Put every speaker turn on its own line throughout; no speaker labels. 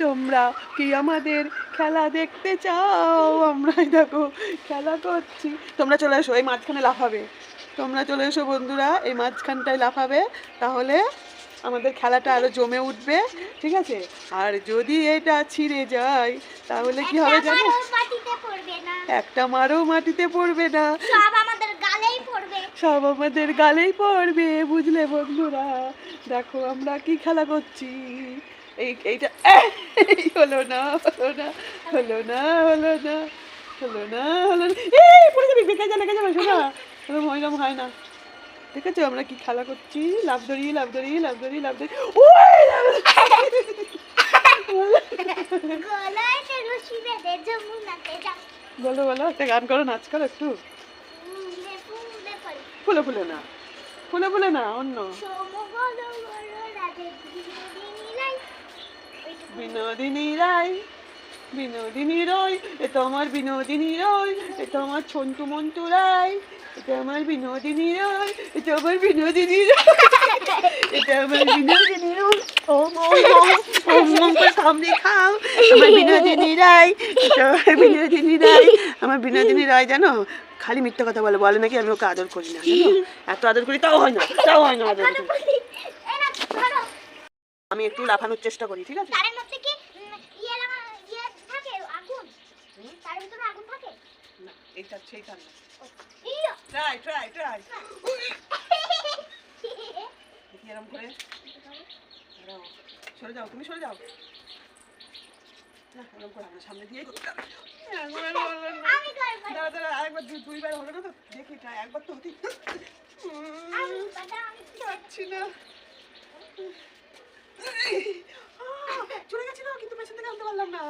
তোমরা কি আমাদের খেলা দেখতে চাও? আমরাই দেখো খেলা করছি। তোমরা চলে এসো এই মাঝখানে লাফাবে। তোমরা চলে এসো বন্ধুরা এই মাঝখানটায় লাফাবে তাহলে আমাদের খেলাটা আরও জমে উঠবে ঠিক আছে? আর যদি এটা ছিঁড়ে যায় তাহলে কি হবে জানো? একটা মারও মাটিতে পড়বে না।
সব আমাদের গালেই পড়বে
বুঝলে বন্ধুরা? দেখো আমরা কি খেলা করছি। এই এইটা হলো না হলো না হলো না হলো না হলো না হলো না। এই পড়ে যাবি বেঁকে যা লেগে যাবে শোনা। এরকম ওইরকম হয় না। দেখেছ আমরা কি খেলা করছি? লাভ ধরি লাভ ধরি লাভ ধরি লাভ ধরি। ওই বলো বলো একটা গান করো নাচ করো একটু।
ফুলে ফুলে
না। ফুলে ফুলে না অন্য
সোম বলো বলো রাধে বিনোদিনী লাই
বিনোদিনী রায় বিনোদিনী রয় এটা আমার বিনোদিনী রয় এটা আমার ছন্তু মন্তু রায় এটা আমার বিনোদিনী রয় এটা আমার বিনোদিনী রয় এটা আমার বিনোদিনী রয় ওম ওম সামনে খাও। আমার বিনোদিনী রায় এটা আমার বিনোদিনী রায় আমার বিনোদিনী রায় জানো? খালি মিথ্যা কথা বলে বলে নাকি আমি ওকে আদর করি না এত আদর করি, তাও হয় না, তাও হয় না আদর করি। আমি একটু লাফানোর চেষ্টা করি ঠিক আছে?
তারের মধ্যে কি ইয়ে লাগা ইয়ে থাকে? আগুন? তারের ভিতরে আগুন থাকে?
না এইটা সেইটা না
ইয়া
ট্রাই ট্রাই ট্রাই দেখি এরম করে। সরে যাও তুমি সরে যাও। না, এরম করে আমরা সামনে দিয়ে করতে দাঁড়া, দাঁড়া, আরেকবার দুইবার হলো না তো? দেখি try, একবার তো হতেই- পারছি না। চলে গেছিল কিন্তু পেছন থেকে আনতে পারলাম না।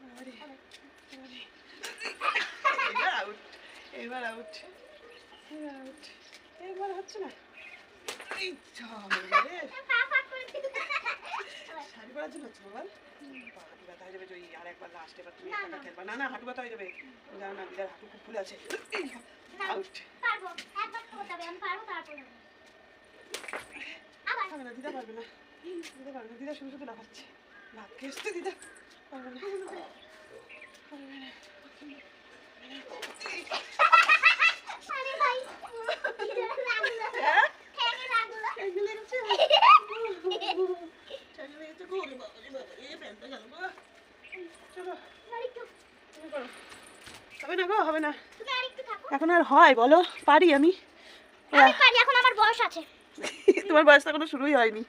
বাবারে। এবার আউট এবার আউট এবার আউট এবার হচ্ছে না। শাড়ি পরার জন্য হচ্ছে পা হাঁটু ব্যথা হয়ে যাবে জয়ী আর একবার লাস্ট এবার তুমি খেলবা। না না হাঁটু ব্যথা হয়ে যাবে। জানো না দিদার হাঁটু খুব ফুলে আছে। আউট
পারব একবার করতে হবে আমি পারব তারপরে আবার
পারবে না দিদা পারবে না দিদা পারবে না দিদা শুধু শুধু লাফাচ্ছে ভাগ্যে এসছে দিদা পারবে না না হ্যাঁ চলো হবে না গো হবে না এখন আর হয় বলো পারি আমি?
পারি এখন আমার বয়স আছে।
তোমার বয়সটা কোনো শুরুই হয়নি।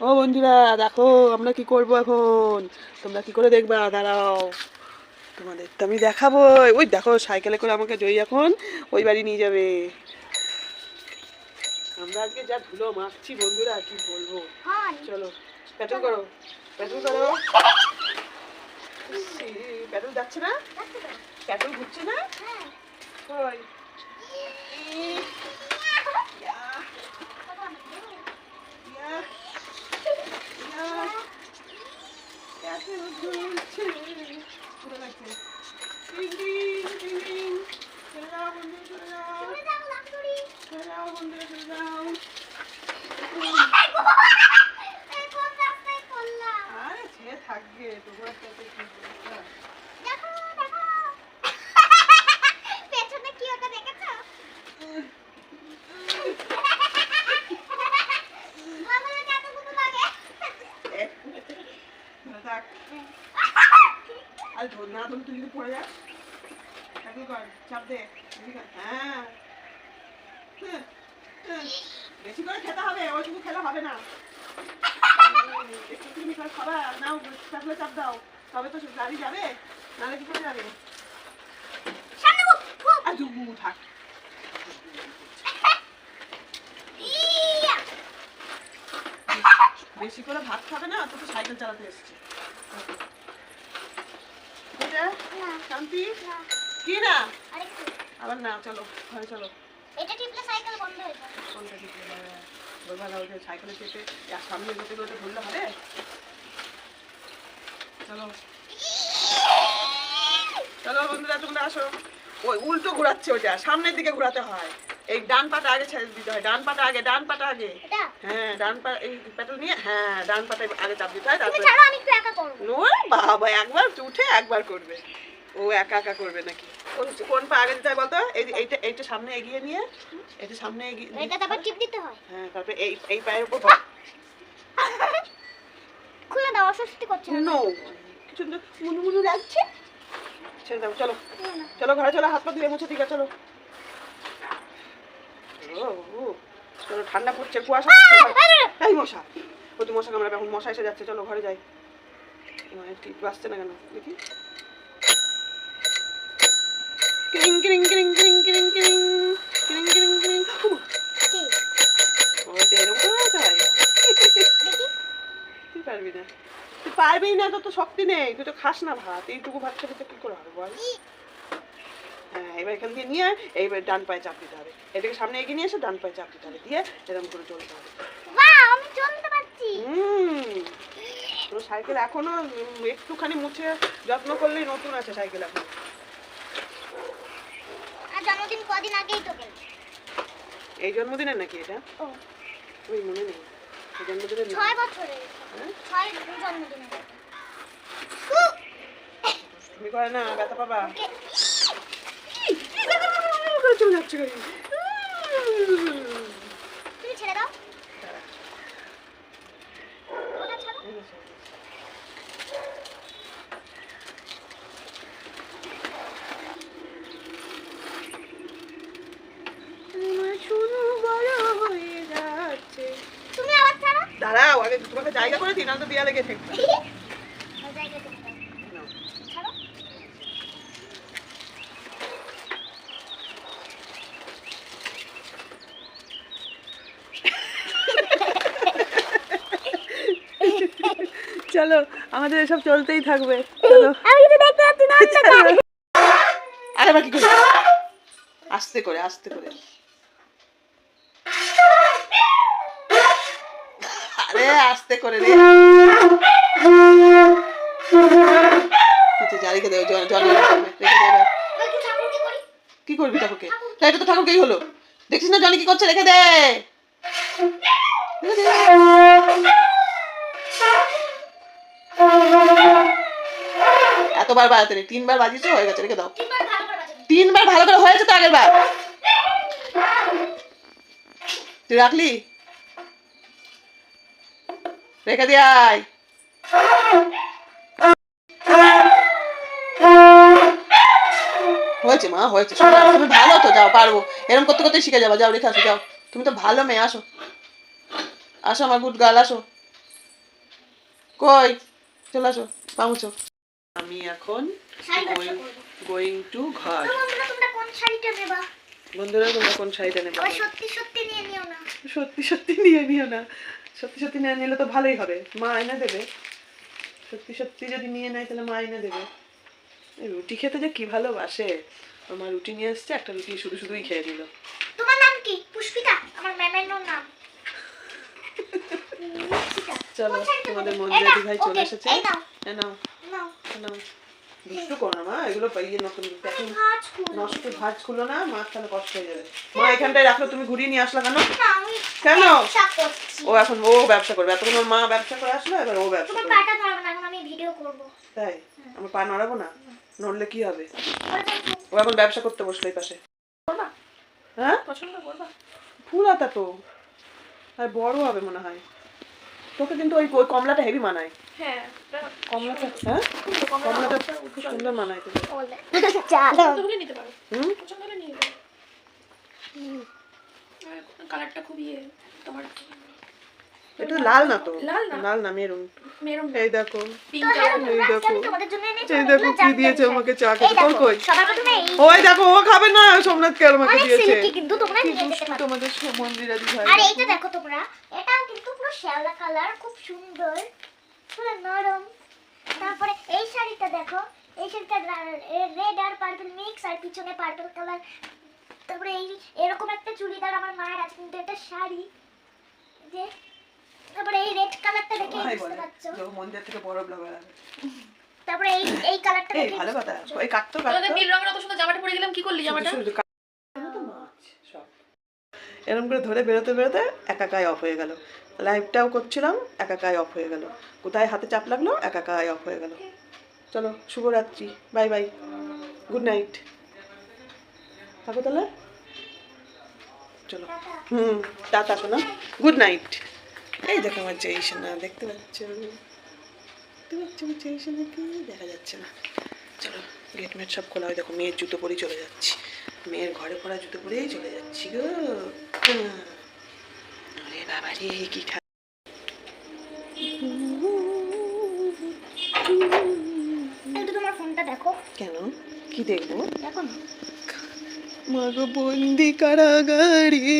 ও বন্ধুরা দেখো আমরা কি করব এখন? তোমরা কি করে দেখবা? দাঁড়াও। তোমাদের তো আমি দেখাবো। ওই দেখো সাইকেলে করে আমাকে জয়ী এখন ওই বাড়ি নিয়ে যাবে। আমরা আজকে যা ধুলো মাখছি বন্ধুরা কি বলব? চলো প্যাট্রোল করো প্যাট্রোল করো। প্যাট্রোল যাচ্ছে না?
তো
ঘুরছে না
হ্যাঁ
ইয়া। প্যাট্রোল ঘুরছে। ঘুরে লাগছে। টিং টিং, টিং টিং। চলে যাও বন্ধু, চলে যাও।
চলে যাও লাফড়ি
চলে যাও বন্ধু, চলে যাও।
এই কোন রাস্তায় করলাম
আরে সে থাকবে তোমার সাথে কি বলব?
দেখো দেখো পেছনে কি ওটা দেখেছ আমার কতগুলো লাগে
এক মিনিট। ধরে থাক। আর ধর না ধরলে তুই যদি পড়ে যাস একটু কর চাপ দে। হ্যাঁ। হ্যাঁ, হ্যাঁ। বেশি করে খেতে হবে ওই শুধু খেলে হবে না। একটু তুমি করে খাবা নাও চাপলে চাপ দাও। তবে তো গাড়ি যাবে নাহলে কি করে যাবে? থাক। বেশি করে ভাত খাবে না তো তো সাইকেল চালাতে এসছে। শান্তি? কি না? আবার না চলো ঘরে চলো।
এটা টিপলে সাইকেল বন্ধ হয়ে যাবে।
কোনটা দিকে বলবেন ওই সাইকেলে চেপে আর সামনে যেতে গেলে ধরলে হবে? চলো। চলো বন্ধুরা তোমরা আসো। ওই উল্টো ঘোরাচ্ছে ওটা সামনের দিকে ঘোরাতে হয়। এই ডান পাটা আগে ছেড়ে দিতে হয় ডান পাটা আগে ডান পাটা আগে। হ্যাঁ ডান পা এই প্যাটেল নিয়ে হ্যাঁ ডান পাটা আগে চাপ দিতে হয় তারপরে বাবা একবার উঠে একবার করবে। ও একা একা করবে নাকি? কোন কোন পা আগে দিতে হয় বলতো? এই এইটা এইটা সামনে এগিয়ে নিয়ে এটা সামনে এগিয়ে
এটা তারপর টিপ দিতে হয়।
হ্যাঁ তারপরে এই এই পায়ের উপর
খুলে দাও অস্বস্তি করছে না।
কিছু মুনু মুনু লাগছে। ছেড়ে দাও চলো। চলো ঘরে চলো হাত পা ধুয়ে মুছে দিকে চলো। ও, ও, চলো ঠান্ডা পড়ছে কুয়াশা পড়ছে। এই মশা। প্রতি মশা কামড়াবে এখন মশা এসে যাচ্ছে চলো ঘরে যাই। মানে ঠিক বাজছে না কেন? দেখি। পারবি না তুই পারবি না তো তো শক্তি নেই তুই তো খাস না ভাত এইটুকু ভাত খেতে কি করে হবে বল হ্যাঁ এবার এখান থেকে নিয়ে এইবার ডান পায়ে চাপ দিতে হবে এটাকে সামনে এগিয়ে নিয়ে এসে ডান পায়ে চাপ দিতে হবে দিয়ে এরকম করে চলতে হবে
আমি চলতে পারছি
হুম তোর সাইকেল এখনও একটুখানি মুছে যত্ন করলেই নতুন আছে সাইকেল এখন
জন্মদিন কদিন আগেই তো গেল
এই জন্মদিনের নাকি এটা
ও
ওই মনে নেই এই জন্মদিনের না
ছয় বছরের
হ্যাঁ?
ছয় জন্মদিনের
তুমি করে না ব্যথা পাবা চলে যাচ্ছে জায়গা তো
বিয়া
চলো আমাদের এসব চলতেই থাকবে। আস্তে করে আস্তে করে। আরে আস্তে করে রে। আচ্ছা, কি করবি ঠাকুরকে? এটা তো ঠাকুরকেই হলো। দেখছিস না জনি কি করছে রেখে দে। এতবার বাজাতে নেই তিনবার বাজিয়েছো হয়ে গেছে রেখে দাও।
তিনবার ভালো করে
হয়েছে তো আগের বার তুই রাখলি? রেখে দিয়ে আয়। হয়েছে মা হয়েছে। তুমি ভালো তো যাও পারব। এরকম করতে করতে শিখে যাব। যাও রেখে আসো যাও। তুমি তো ভালো মেয়ে আসো। আসো আমার গুড গার্ল আসো। কই? চলে আসো পামুচো আমি এখন গোয়িং টু ঘর।
বন্ধুরা তোমরা কোন শাড়িটা নেবা?
বন্ধুরা তোমরা কোন শাড়িটা নেবে?
সত্যি সত্যি নিয়ে নিও না।
সত্যি সত্যি নিয়ে নিও না। সত্যি সত্যি নিয়ে নিলে তো ভালোই হবে। মা আয়না দেবে। সত্যি সত্যি যদি নিয়ে নেয় তাহলে মা আয়না দেবে। এই রুটি খেতে যে কি ভালোবাসে। আমার রুটি নিয়ে এসছে একটা রুটি শুধু শুধুই খেয়ে নিল।
তোমার নাম কি? পুষ্পিতা। আমার ম্যামের নাম।
চলো তোমাদের? দি ভাই চলে এসেছে।
নাও,
নাও
নাও।
দুষ্টু করো মা এগুলো পাইয়ে নতুন। নষ্ট ভাজ খুলো না মা তাহলে কষ্ট হয়ে যাবে। মা এখানটায় রাখল তুমি ঘুরিয়ে নিয়ে আসলা কেন?
আমি
কেন? ও এখন ও ব্যবসা করবে এতক্ষণ ওর মা ব্যবসা করে আসলো এবার ও ব্যবসা করবে।
পাটা ধরবো না, এখন আমি ভিডিও করব।
তাই? আমার পা নড়াবো না? নড়লে কি হবে? ও এখন ব্যবসা করতে বসল এই পাশে। হ্যাঁ?
পছন্দ করবা?
ফুল আতা তো। আর বড় হবে মনে হয়। তোকে কিন্তু ওই ওই কমলাটা হেভি মানায়।
হ্যাঁ
কমলাটা হ্যাঁ? কমলাটা খুব সুন্দর মানায় তোকে।
চালো।
নিতে পারো।
হুম?
পছন্দ হলে নিয়ে যাও। কালারটা খুব ইয়ে তোমার
এটা লাল না তো?
লাল না।
লাল মেরুন।
মেরুন
এই দেখো।
হ্যাঁ,
এই দেখো। এই দেখো কি দিয়েছে। আমাকে চা
এই
খেতে তোর
দেখো,
কই ওই ও খাবে না। সোমনাথকে আর আমাকে দিয়েছে।
কিন্তু তোমরা
কি
নিয়ে যেতে পারো।
তোমাদের মন্দিরা দি ভাই
আর এইটা দেখো তোমরা। কিন্তু পুরো শ্যাওলা কালার খুব সুন্দর। পুরো নরম। তারপরে এই শাড়িটা দেখো এই শাড়িটা রেড আর পার্পল মিক্স আর পিছনে পার্পল কালার তারপরে এই এরকম একটা চুড়িদার আমার মায়ের আছে কিন্তু এটা শাড়ি। যে তারপরে এই রেড কালারটা দেখে বুঝতে পারছ?
মন্দির থেকে বড় ব্লগার
তারপরে এই এই কালারটা দেখে
ভালো কথা। ওই কাটতো কাটতো
নীল রঙের অত সুন্দর জামাটা পরে গেলাম কি করলি জামাটা
শুধু শুধু কাটতো তো মাছ সব এরকম করে ধরে বেরোতে বেরোতে একাকায় অফ হয়ে গেল। লাইভটাও করছিলাম একাকায় অফ হয়ে গেল। কোথায় হাতে চাপ লাগল একাকায় অফ হয়ে গেল। চলো, শুভরাত্রি বাই বাই গুড নাইট থাকো তাহলে। চলো। হুম তা টাটা, শোনা। গুড নাইট এই দেখো আমার জয়ী সোনা, দেখতে পাচ্ছ? দেখতে পাচ্ছ আমার জয়ী সোনাকে? দেখা যাচ্ছে না। চলো গেট মেট সব খোলা হয়। দেখো, মেয়ের জুতো পরেই চলে যাচ্ছি। মেয়ের ঘরে পড়া জুতো পরেই চলে যাচ্ছি গো। আরে বাবা রে কি খা
একটু তোমার ফোনটা দেখো।
কেন? কি দেখব?
দেখো না।
মাগো বন্দি কারাগারে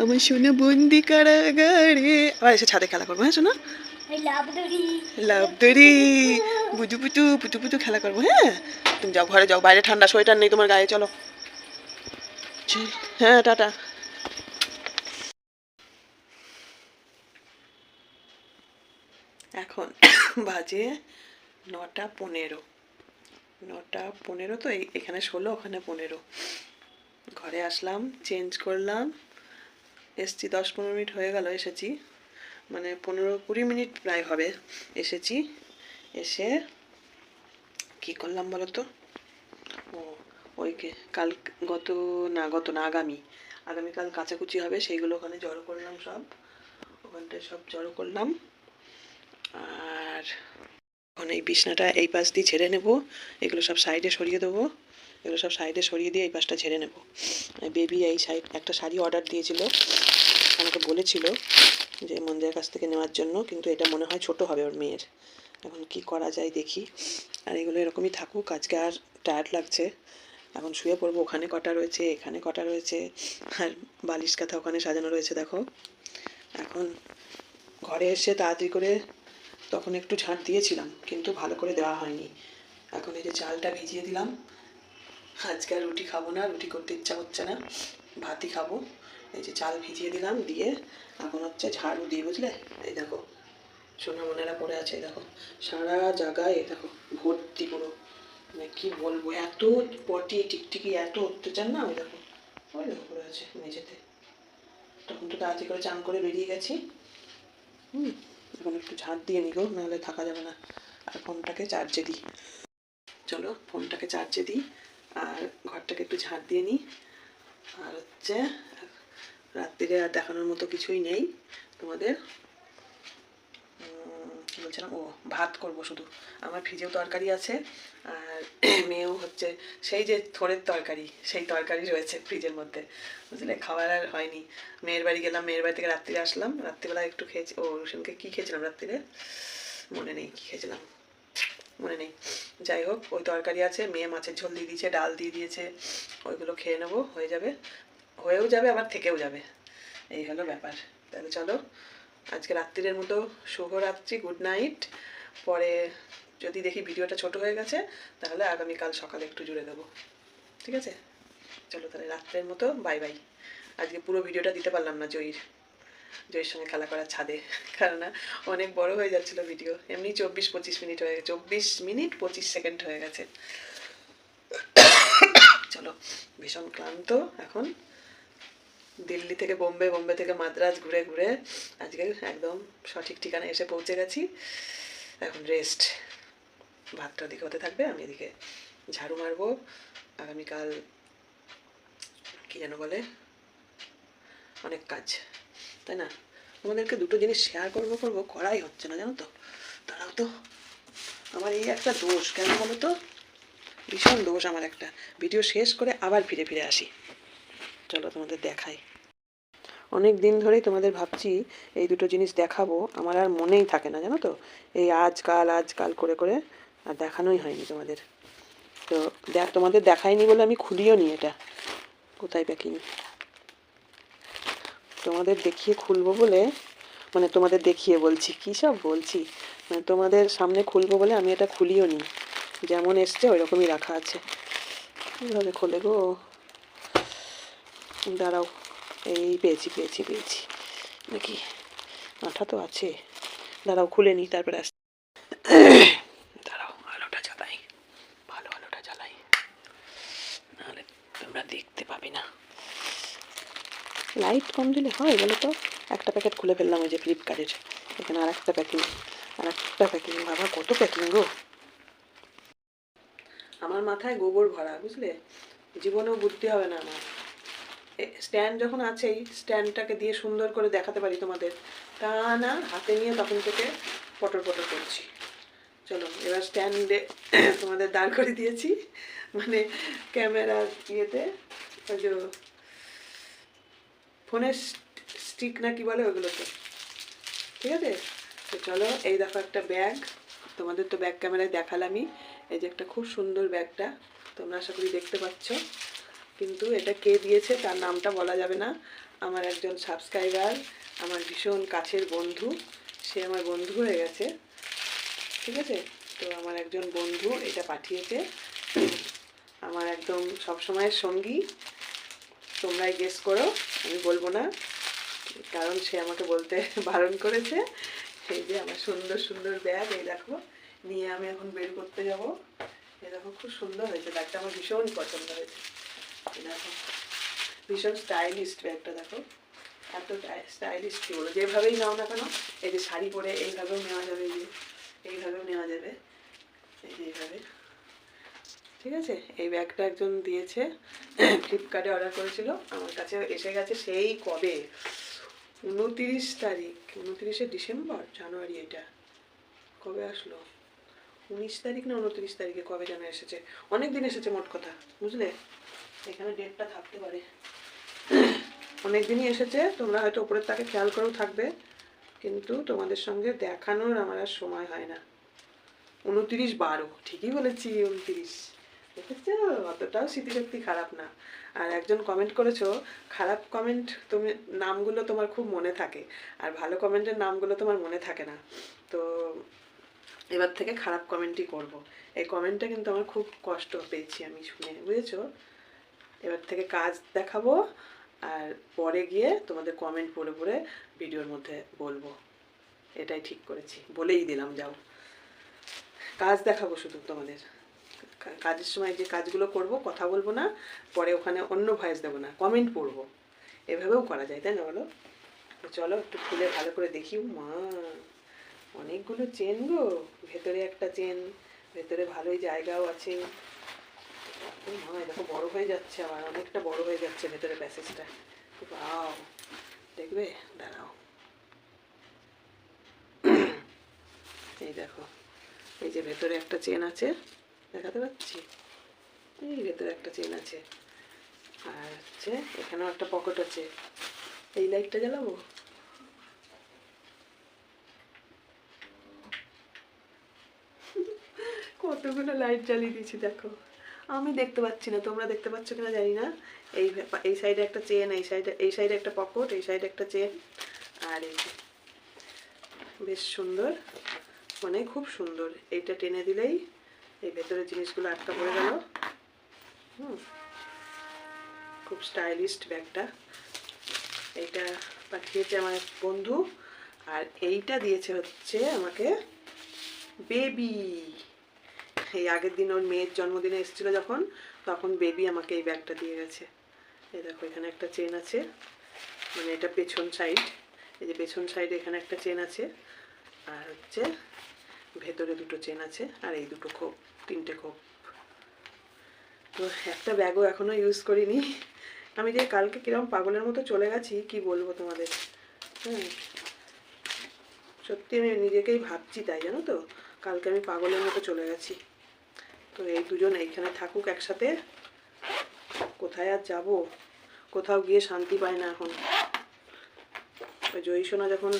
আমার সোনা বন্দি কারাগারে। আবার এসে ছাদে খেলা করব হ্যাঁ
এই লাভ দড়ি
বুটু পুটু পুটু পুটু খেলা করব হ্যাঁ? তুমি যাও ঘরে যাও, বাইরে ঠান্ডা সোয়েটার নেই তোমার গায়ে, চলো। হ্যাঁ টাটা। এখন বাজে নটা পনেরো। নটা পনেরো তো এখানে ষোলো, ওখানে পনেরো। ঘরে আসলাম, চেঞ্জ করলাম। এসছি দশ পনেরো মিনিট হয়ে গেল, এসেছি। মানে পনেরো কুড়ি মিনিট প্রায় হবে। এসেছি। এসে কি করলাম বলো তো ও ওইকে কাল গত না গত না, আগামী। আগামীকাল কাচাকুচি হবে, সেইগুলো ওখানে জড়ো করলাম সব। ওখানটায় সব জড়ো করলাম। আর এখন এই বিছনাটা এই পাশ দিয়ে ছেড়ে নেব। এগুলো সব সাইডে সরিয়ে দেবো। এগুলো সব সাইডে সরিয়ে দিয়ে এই পাশটা ছেড়ে নেব। বেবি এই সাইড একটা শাড়ি অর্ডার দিয়েছিল। আমাকে বলেছিল যে মন্দিরের কাছ থেকে নেওয়ার জন্য, কিন্তু এটা মনে হয় ছোট হবে ওর মেয়ের। এখন কি করা যায় দেখি। আর এগুলো এরকমই থাকুক, আজকে আর টায়ার্ড লাগছে। এখন শুয়ে পড়ব, ওখানে কটা রয়েছে, এখানে কটা রয়েছে, আর বালিশ কাঁথা ওখানে সাজানো রয়েছে, দেখো। এখন ঘরে এসে তাড়াতাড়ি করে তখন একটু ঝাঁট দিয়েছিলাম, কিন্তু ভালো করে দেওয়া হয়নি। এখন এই যে চালটা ভিজিয়ে দিলাম। আজকে আর রুটি খাব না, রুটি করতে ইচ্ছা হচ্ছে না, ভাতই খাব। এই যে চাল ভিজিয়ে দিলাম, দিয়ে এখন হচ্ছে ঝাড়ু দিয়ে, বুঝলে? এই দেখো, সোনা মনেরা পড়ে আছে দেখো। সারা জায়গায় দেখো, ভর্তি পুরো। মানে কি বলব, এত পটি, টিকটিকি, এত অত্যাচার না, ওই দেখো। ওই দেখো, পড়ে আছে মেঝেতে। তখন তো তাড়াতাড়ি করে চান করে বেরিয়ে গেছি। হুম, এখন একটু ঝাঁট দিয়ে নিগো নাহলে থাকা যাবে না। আর ফোনটাকে চার্জে দিই। চলো, ফোনটাকে চার্জে দিই, আর ঘরটাকে একটু ঝাঁট দিয়ে নিই। আর হচ্ছে রাত্রিরে আর দেখানোর মতো কিছুই নেই তোমাদের। কি বলছিলাম? ও, ভাত করব শুধু। আমার ফ্রিজেও তরকারি আছে, আর মেয়েও হচ্ছে সেই যে থোড়ের তরকারি, সেই তরকারি রয়েছে ফ্রিজের মধ্যে। বুঝলে? খাবার আর হয়নি। মেয়ের বাড়ি গেলাম, মেয়ের বাড়ি থেকে রাত্রিরে আসলাম। রাত্রিবেলা একটু খেয়েছি। ও রসুনকে কী খেয়েছিলাম রাত্রিরে? মনে নেই কী খেয়েছিলাম। মনে নেই। যাই হোক, ওই তরকারি আছে। মেয়ে মাছের ঝোল দিয়ে দিয়েছে, ডাল দিয়ে দিয়েছে। ওইগুলো খেয়ে নেব, হয়ে যাবে। হয়েও যাবে, আবার থেকেও যাবে। এই হলো ব্যাপার। তাহলে চলো, আজকে রাত্রিরের মতো শুভরাত্রি, গুড নাইট। পরে যদি দেখি ভিডিওটা ছোট হয়ে গেছে, তাহলে আগামীকাল সকালে একটু জুড়ে দেবো। ঠিক আছে? চলো তাহলে রাত্রের মতো, বাই বাই। আজকে পুরো ভিডিওটা দিতে পারলাম না জয়ীর। জয়ীর সঙ্গে খেলা করার ছাদে। কারণ অনেক বড় হয়ে যাচ্ছিল ভিডিও। এমনি চব্বিশ পঁচিশ মিনিট হয়ে গেছে, চব্বিশ মিনিট পঁচিশ সেকেন্ড হয়ে গেছে। চলো, ভীষণ ক্লান্ত এখন। দিল্লি থেকে বোম্বে বোম্বে থেকে মাদ্রাজ ঘুরে ঘুরে আজকে একদম সঠিক ঠিকানায় এসে পৌঁছে গেছি। এখন রেস্ট ভাতটা ওদিকে হতে থাকবে, আমি এদিকে ঝাড়ু মারবো। আগামীকাল কি যেন বলে? অনেক কাজ, তাই না? তোমাদেরকে দুটো জিনিস শেয়ার করব করব, করাই হচ্ছে না, জানো তো? তারাও তো। আমার এই একটা দোষ, কেন বলো তো? ভীষণ দোষ আমার একটা। ভিডিও শেষ করে আবার ফিরে ফিরে আসি। চলো তোমাদের দেখাই। অনেক দিন ধরেই তোমাদের ভাবছি এই দুটো জিনিস দেখাবো, আমার আর মনেই থাকে না, জানো তো? এই আজকাল আজকাল করে করে আর দেখানোই হয়নি তোমাদের। তো দেখ, তোমাদের দেখাইনি বলে আমি খুলিও নি এটা। কোথায় প্যাকিং তোমাদের দেখিয়ে খুলবো বলে মানে তোমাদের দেখিয়ে বলছি, কী সব বলছি? মানে তোমাদের সামনে খুলবো বলে আমি এটা খুলিও নি। যেমন এসছে ওই রকমই রাখা আছে। কীভাবে খোলে গো? দাঁড়াও। এই পেয়েছি পেয়েছি পেয়েছি। নাকি? আঠা তো আছে। দাঁড়াও, খুলে নিই তারপরে আস দাঁড়াও, আলোটা জ্বালাই। ভালো আলোটা জ্বালাই। নাহলে তোমরা দেখতে পাবে না। লাইট কম দিলে হয়, বলো তো? একটা প্যাকেট খুলে ফেললাম ওই যে ফ্লিপকার্টের। এখানে আর একটা প্যাকিং আর একটা প্যাকিং। বাবা, কত প্যাকিং গো! আমার মাথায় গোবর ভরা, বুঝলে? জীবনেও বুদ্ধি হবে না আমার। স্ট্যান্ড যখন আছেই স্ট্যান্ডটাকে দিয়ে সুন্দর করে দেখাতে পারি তোমাদের। তা না, হাতে নিয়ে তখন থেকে পটর পটর করছি। চলো, এবার স্ট্যান্ডে তোমাদের দাঁড় করে দিয়েছি। মানে ক্যামেরার ইয়েতে, ওই যে ফোনের স্টিক না কি বলে ওগুলোতে ঠিক আছে? তো চলো, এই দেখো একটা ব্যাগ। তোমাদের তো ব্যাগ ক্যামেরায় দেখালামই। এই যে একটা খুব সুন্দর ব্যাগটা, তোমরা আশা করি দেখতে পাচ্ছ। কিন্তু এটা কে দিয়েছে তার নামটা বলা যাবে না। আমার একজন সাবস্ক্রাইবার আমার ভীষণ কাছের বন্ধু, সে আমার বন্ধু হয়ে গেছে। ঠিক আছে? তো আমার একজন বন্ধু এটা পাঠিয়েছে। আমার একদম সবসময়ের সঙ্গী। তোমরাই গেস করো, আমি বলব না। কারণ সে আমাকে বলতে বারণ করেছে। সেই যে আমার সুন্দর সুন্দর ব্যাগ এই দেখো। নিয়ে আমি এখন বের করতে যাব। এই দেখো, খুব সুন্দর হয়েছে। ব্যাগটা আমার ভীষণ পছন্দ হয়েছে। ভীষণ স্টাইলিস্ট ব্যাগটা দেখো। এত স্টাইলিশ কি বলো যেভাবেই নাও না কেন, এই যে শাড়ি পরে এইভাবেও নেওয়া যাবে, এই যে এইভাবেও নেওয়া যাবে, এই যে এইভাবে। ঠিক আছে? এই ব্যাগটা একজন দিয়েছে ফ্লিপকার্টে অর্ডার করেছিল। আমার কাছে এসে গেছে সেই কবে? উনতিরিশ তারিখ, উনতিরিশে ডিসেম্বর, জানুয়ারি এটা। কবে আসলো? উনিশ তারিখ না উনতিরিশ তারিখে কবে যেন এসেছে? অনেক দিন এসেছে মোট কথা, বুঝলে? এখানে ডেটটা থাকতে পারে। অনেক দিনই এসেছে, তোমরা হয়তো উপরের তাকে খেয়াল করেও থাকবে, কিন্তু তোমাদের সঙ্গে দেখানোর আমার আর সময় হয় না। উনতিরিশ বারো, ঠিকই বলেছি, উনতিরিশ। দেখেছ? অতটাও স্মৃতিশক্তি খারাপ না। আর একজন কমেন্ট করেছ, খারাপ কমেন্ট তুমি, নামগুলো তোমার খুব মনে থাকে, আর ভালো কমেন্টের নামগুলো তোমার মনে থাকে না। তো এবার থেকে খারাপ কমেন্টই করব। এই কমেন্টটা কিন্তু আমার খুব কষ্ট পেয়েছি আমি শুনে, বুঝেছ? এবার থেকে কাজ দেখাবো আর পরে গিয়ে তোমাদের কমেন্ট পড়ে পড়ে ভিডিওর মধ্যে বলব। এটাই ঠিক করেছি, বলেই দিলাম, যাও। কাজ দেখাবো শুধু তোমাদের। কাজের সময় যে কাজগুলো করব, কথা বলব না, পরে ওখানে অন্য ভয়েস দেবো না কমেন্ট পড়ব। এভাবেও করা যায়, তাই না বলো? চলো একটু খুলে ভালো করে দেখি মা, অনেকগুলো চেন গো। ভেতরে একটা চেন ভেতরে ভালোই জায়গাও আছে। এ দেখো বড় হয়ে যাচ্ছে আমার, অনেকটা বড় হয়ে যাচ্ছে ভেতরে প্যাসেজটা। বাও দেখবে? দাঁড়াও। এই দেখো, এই যে ভেতরে একটা চেন আছে, দেখাতে পাচ্ছি? এই ভেতরে একটা চেন আছে। আর হচ্ছে এখানেও একটা পকেট আছে। এই লাইটটা জ্বালাবো? কতগুলো লাইট জ্বালিয়ে দিয়েছি, দেখো। আমি দেখতে পাচ্ছি না, তোমরা দেখতে পাচ্ছ কিনা জানি না। এই এই সাইডে একটা চেন এই সাইডে এই সাইডে একটা পকেট এই সাইডে একটা চেন আর এই বেশ সুন্দর মানে খুব সুন্দর। এইটা টেনে দিলেই এই ভেতরের জিনিসগুলো আটকা পড়ে গেল। হুম, খুব স্টাইলিস্ট ব্যাগটা। এইটা পাঠিয়েছে আমার বন্ধু, আর এইটা দিয়েছে হচ্ছে আমাকে বেবি এই আগের দিন ওর মেয়ের জন্মদিনে এসেছিল যখন, তখন বেবি আমাকে এই ব্যাগটা দিয়ে গেছে। এই দেখো, এখানে একটা চেন আছে। মানে এটা পেছন সাইড এই যে পেছন সাইডে এখানে একটা চেন আছে। আর হচ্ছে ভেতরে দুটো চেন আছে। আর এই দুটো খোপ, তিনটে খোপ। তো একটা ব্যাগও এখনও ইউজ করিনি। আমি যে কালকে কীরকম পাগলের মতো চলে গেছি, কি বলব তোমাদের? হ্যাঁ সত্যি আমি নিজেকেই ভাবছি তাই, জানো তো? কালকে আমি পাগলের মতো চলে গেছি। তো এই দুজন এইখানে থাকুক একসাথে। কোথায় আর যাব? কোথাও গিয়ে শান্তি পায় না এখন। জয়ী সোনা যখন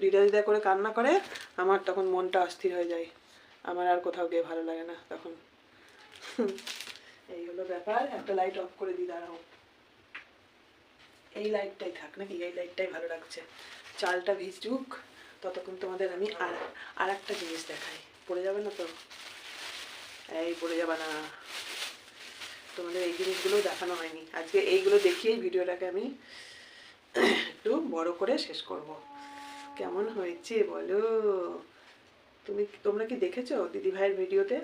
দিদা দিদা করে কান্না করে, আমার তখন মনটা অস্থির হয়ে যায়। আমার আর কোথাও গিয়ে ভালো লাগে না তখন। এই হলো ব্যাপার, একটা লাইট অফ করে দিই দাঁড়াও। এই লাইটটাই থাক নাকি? এই লাইটটাই ভালো লাগছে। চালটা ভিজুক, ততক্ষণ তোমাদের আমি আর আর একটা জিনিস দেখাই। পড়ে যাবে না তো? এই পড়ে যাবে না। তোমাদের এই জিনিসগুলো দেখানো হয়নি। আজকে এইগুলো দেখিয়েই ভিডিওটাকে আমি একটু বড় করে শেষ করব। কেমন হয়েছে বলো? তুমি তোমরা কি দেখেছ দিদি ভাইয়ের ভিডিওতে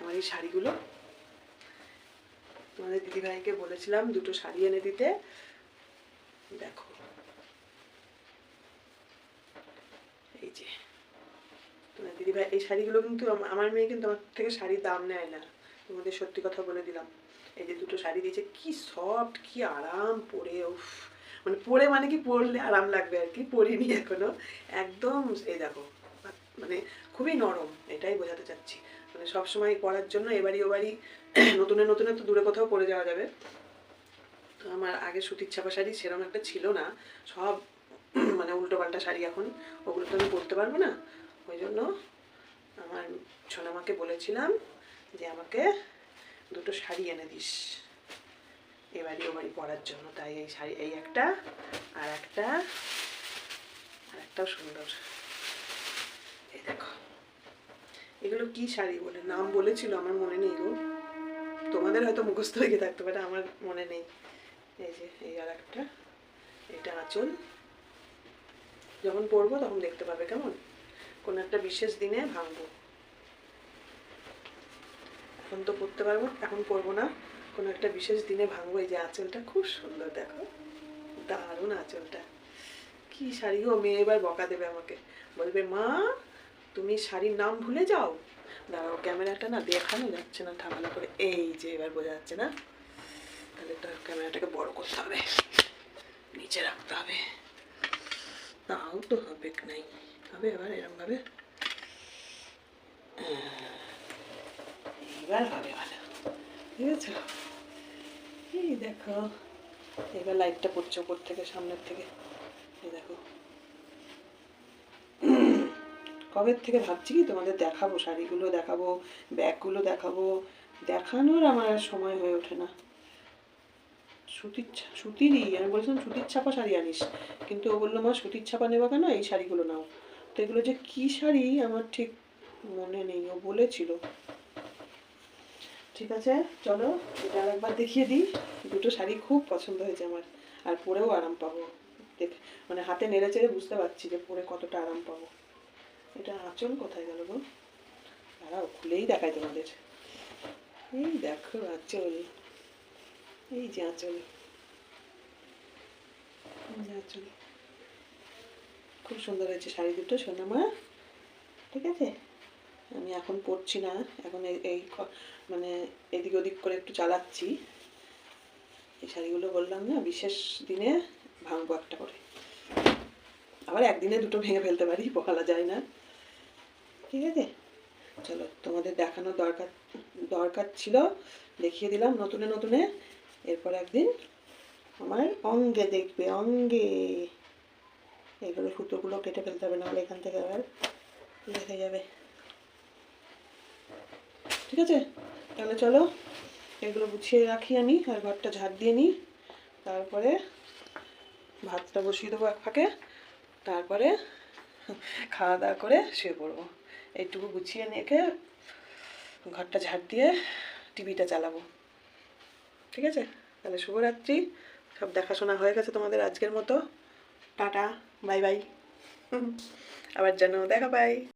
আমার এই শাড়িগুলো? তোমাদের দিদি ভাইকে বলেছিলাম দুটো শাড়ি এনে দিতে। দেখো। এই যে। দিদিভাই এই শাড়িগুলো কিন্তু আমার মেয়ে কিন্তু আমার থেকে শাড়ির দাম নেয় না। তোমাদের সত্যি কথা বলে দিলাম। এই যে দুটো শাড়ি দিয়েছে, কি সফট কি আরাম পরে, উফ। মানে পরে মানে কি পরলে আরাম লাগবে আর কি? পরিনি এখনও। একদম এই দেখো মানে খুবই নরম, এটাই বোঝাতে চাচ্ছি। মানে সবসময় পরার জন্য এবারই ওবারই নতুনে নতুনে তো দূরে কোথাও পরে যাওয়া যাবে। তো আমার আগে সুতির ছাপা শাড়ি সেরকম একটা ছিল না। সব মানে উল্টো পাল্টা শাড়ি এখন। ওগুলো তো আমি পরতে পারব না। ওই জন্য আমার সোনামাকে বলেছিলাম যে আমাকে দুটো শাড়ি এনে দিস। এবারই ও বাড়ি পরার জন্য, তাই এই শাড়ি, এই একটা আর একটা, আর একটাও সুন্দর। এই দেখো। এগুলো কি শাড়ি বলে? নাম বলেছিল, আমার মনে নেই গো। তোমাদের হয়তো মুখস্থ হয়ে থাকতে পারে, আমার মনে নেই। এই যে, এই আর একটা, এটা আঁচল। যখন পরবো তখন দেখতে পাবে, কেমন? কোনো একটা বিশেষ দিনে ভাঙবো। এখন তো পরতে পারব, এখন পরবো না। কোনো একটা বিশেষ দিনে ভাঙবো, এই যে আঁচলটা খুব সুন্দর দেখো। দারুণ আঁচলটা। কি শাড়ি গো, মেয়ে এবার বকা দেবে আমাকে। বলবে, মা, তুমি শাড়ির নাম ভুলে যাও? দাঁড়াও, ক্যামেরাটা না দেখানো যাচ্ছে না ঠামালা করে। এই যে এবার বোঝা যাচ্ছে না? তাহলে তো ক্যামেরাটাকে বড় করতে হবে। নিচে রাখতে হবে। তাও তো হবে নাই। হবে এবার এরম ভাবে এবার হবে ভালো ঠিক আছে এই দেখো এবার লাইটটা পড়ছে ওপর থেকে, সামনের থেকে। এই দেখো। কবের থেকে ভাবছি কি তোমাদের দেখাবো, শাড়িগুলো দেখাবো, ব্যাগগুলো দেখাবো। দেখানোর আমার আর সময় হয়ে ওঠে না। সুতির সুতিরই, আমি বলছিলাম সুতির ছাপা শাড়ি আনিস। কিন্তু ও বলল, মা, সুতির ছাপা নেবা কেন? এই শাড়িগুলো নাও। তো এগুলো যে কী শাড়ি? আমার ঠিক মনে নেই, ও বলেছিল। ঠিক আছে, চলো, এটা আরেকবার দেখিয়ে দিই। দুটো শাড়ি খুব পছন্দ হয়েছে আমার, আর পরেও আরাম পাবো। দেখ মানে হাতে নেড়ে চেড়ে বুঝতে পারছি যে পরে কতটা আরাম পাবো। এটা আঁচল কোথায় গেল গো? দাঁড়াও খুলেই দেখায় তোমাদের। এই দেখো আঁচল, এই যে আঁচল আঁচল। খুব সুন্দর হয়েছে শাড়ি দুটো সোনামা ঠিক আছে? আমি এখন পরছি না, এখন এই- মানে এদিক ওদিক করে একটু চালাচ্ছি। এই শাড়িগুলো বললাম না, বিশেষ দিনে ভাঙবো একটা করে। আবার একদিনে দুটো ভেঙে ফেলতে পারি, বলা যায় না। ঠিক আছে? চলো, তোমাদের দেখানোর দরকার দরকার ছিল, দেখিয়ে দিলাম নতুনে নতুনে। এরপর একদিন আমার অঙ্গে দেখবে, অঙ্গে। এগুলো সুতোগুলো কেটে ফেলতে হবে, নাহলে এখান থেকে আবার দেখে যাবে। ঠিক আছে? তাহলে চলো, এগুলো গুছিয়ে রাখি আমি, আর ঘরটা ঝাড় দিয়ে নিই। তারপরে ভাতটা বসিয়ে দেবো এক ফাঁকে, তারপরে খাওয়া দাওয়া করে শুয়ে পড়ব। এইটুকু গুছিয়ে রেখে ঘরটা ঝাড় দিয়ে টিভিটা চালাবো। ঠিক আছে? তাহলে শুভরাত্রি। সব দেখাশোনা হয়ে গেছে তোমাদের আজকের মতো। টাটা। Bye bye. আবার যেন দেখা পাই